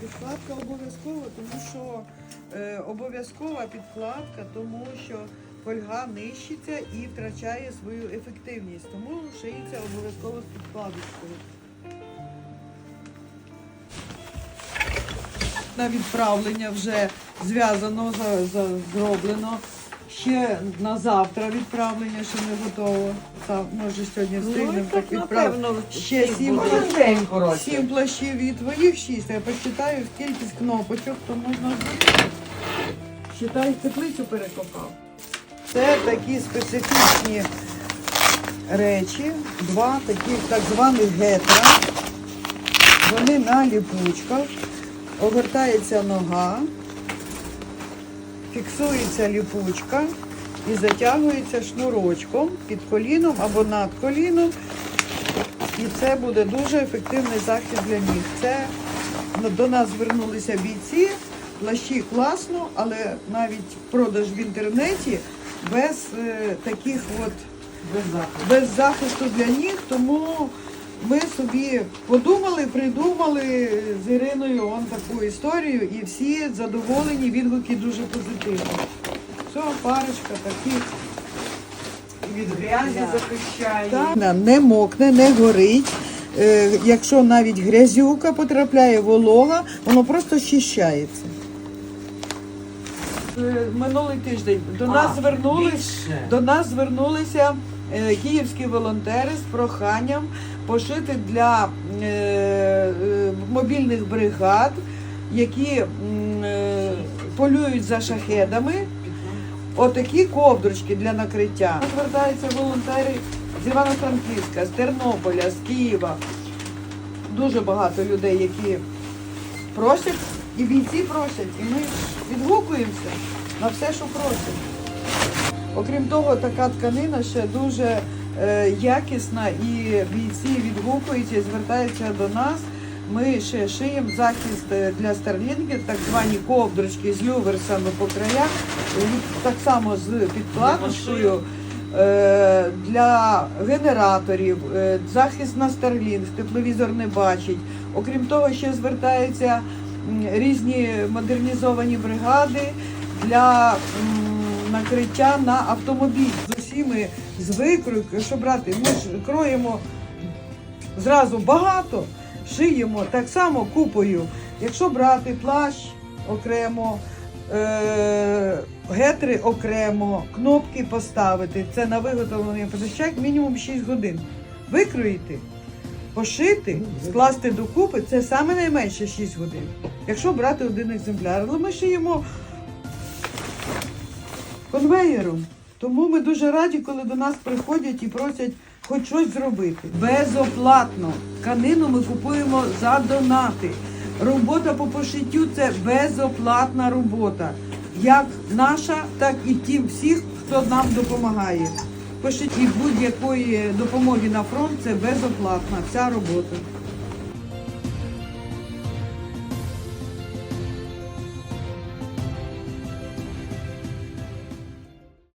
Підкладка обов'язкова, тому що е, обов'язкова підкладка, тому що фольга нищиться і втрачає свою ефективність. Тому шиється обов'язково з підкладочкою. На відправлення вже зв'язано, за, за, зроблено. Ще на завтра відправлення, ще не готово. Та, може сьогодні встигнемо так відправити. Ще сім коротше. Сім плащів і твоїх шість. Я почитаю кількість кнопочок, то можна зробити. Считай, теплицю перекопав. Це такі специфічні речі, два таких так званих гетра. Вони на ліпучках. Огортається нога, фіксується ліпучка і затягується шнурочком під коліном або над коліном. І це буде дуже ефективний захист для ніг. Це до нас звернулися бійці, плащі класно, але навіть продаж в інтернеті без е, таких от Без захисту. без захисту для ніг, тому ми собі подумали, придумали з Іриною он таку історію, і всі задоволені, відгуки дуже позитивні. Все, парочка таких. Від грязі захищає. Так, не мокне, не горить. Е, якщо навіть грязюка потрапляє волога, воно просто щищається. Е, Минулий тиждень до нас А, звернулись, більше. до нас звернулися київські волонтери з проханням пошити для е, е, мобільних бригад, які е, полюють за шахедами. Отакі ковдрочки для накриття. Звертаються волонтери з Івано-Франківська, з Тернополя, з Києва. Дуже багато людей, які просять, і бійці просять, і ми відгукуємося на все, що просять. Окрім того, така тканина ще дуже е, якісна і бійці відгукуються і звертаються до нас. Ми ще шиємо захист е, для старлінгів, так звані ковдрочки з люверсами по краях, е, так само з підкладочкою для генераторів, захист на старлінг, тепловізор не бачить. Окрім того, ще звертаються різні модернізовані бригади для накриття на автомобіль. З усіми з викройкою, що брати, ми ж кроємо зразу багато, шиємо так само купою. Якщо брати плащ окремо, е- гетри окремо, кнопки поставити, це на виготовлення позичать мінімум 6 годин. Викроїти, пошити, скласти докупи це саме найменше 6 годин. Якщо брати один екземпляр, але ми шиємо конвеєром. Тому ми дуже раді, коли до нас приходять і просять хоч щось зробити. Безоплатно. Тканину ми купуємо за донати. Робота по пошиттю це безоплатна робота. Як наша, так і ті всіх, хто нам допомагає. Пошитті будь-якої допомоги на фронт це безоплатна вся робота.